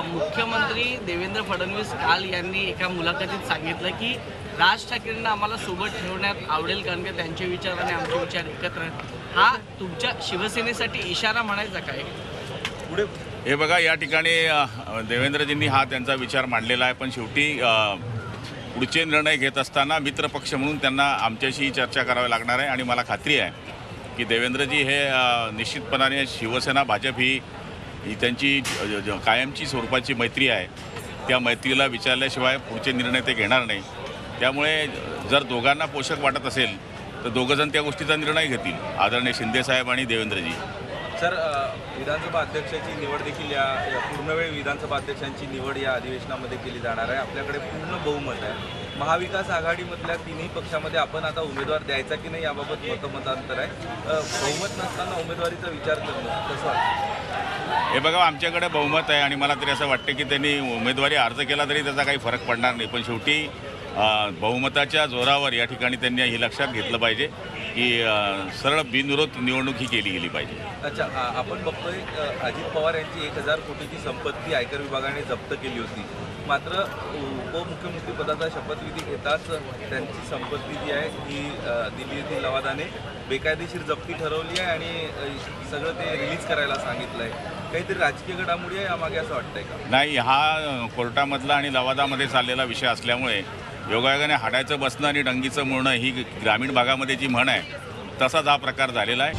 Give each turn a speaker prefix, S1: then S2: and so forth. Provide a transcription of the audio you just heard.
S1: मुख्यमंत्री देवेंद्र फडणवीस काल यांनी एका मुलाखतीत सांगितलं की राज ठाकरेंना आम्हाला सोबत ठेवण्यात आवडेल कारण की त्यांचे विचार आणि आमचे विचार एकत्र हा तुमच्या शिवसेनेसाठी इशारा म्हणायचा काय?
S2: पुढे
S3: हे बघा या ठिकाणी देवेंद्रजींनी हा त्यांचा विचार मांडलेला आहे. पण शेवटी पुढचे निर्णय घेत असताना मित्रपक्ष म्हणून त्यांना आमच्याशी चर्चा करावी लागणार आहे. आणि मला खात्री आहे की देवेंद्रजी हे निश्चितपणाने शिवसेना भाजप ही ही त्यांची कायमची स्वरूपाची मैत्री आहे. त्या मैत्रीला विचारल्याशिवाय पुढचे निर्णय ते घेणार नाही. त्यामुळे जर दोघांना पोषक वाटत असेल तर दोघंजण त्या गोष्टीचा निर्णय घेतील. आदरणीय शिंदेसाहेब आणि देवेंद्रजी.
S2: सर विधानसभा अध्यक्षाची निवड देखील या या पूर्णवेळ विधानसभा अध्यक्षांची निवड या अधिवेशनामध्ये केली जाणार आहे. आपल्याकडे पूर्ण बहुमत आहे. महाविकास आघाडीमधल्या तिन्ही पक्षामध्ये आपण आता उमेदवार द्यायचा की नाही याबाबत मतमतांतर आहे. बहुमत नसताना उमेदवारीचा विचार करणं कसं
S3: हे बघा आमच्याकडे बहुमत आहे आणि मला तरी असं वाटतं की त्यांनी उमेदवारी अर्ज केला तरी त्याचा काही फरक पडणार नाही. पण शेवटी बहुमताच्या जोरावर या ठिकाणी त्यांनी हे लक्षात घेतलं पाहिजे की सरळ बिनविरोध निवडणूक ही केली गेली पाहिजे.
S2: अच्छा आपण बघतोय अजित पवार यांची एक हजार कोटीची संपत्ती आयकर विभागाने जप्त केली होती. मात्र उपमुख्यमंत्री पदाचा शपथविधी घेताच त्यांची संपत्ती जी आहे ही दिल्ली येथील लवादाने बेकायदेशीर जप्ती ठरवली आहे आणि सगळं ते रिलीज करायला सांगितलं आहे काहीतरी राजकीय घडामोडी आहे यामागे असं वाटतंय का?
S3: नाही हा कोर्टामधला आणि लवादामध्ये चाललेला विषय असल्यामुळे योगायोगाने हाडायचं बसणं आणि डंगीचं मुळणं ही ग्रामीण भागामध्ये जी म्हण आहे तसाच हा प्रकार झालेला आहे.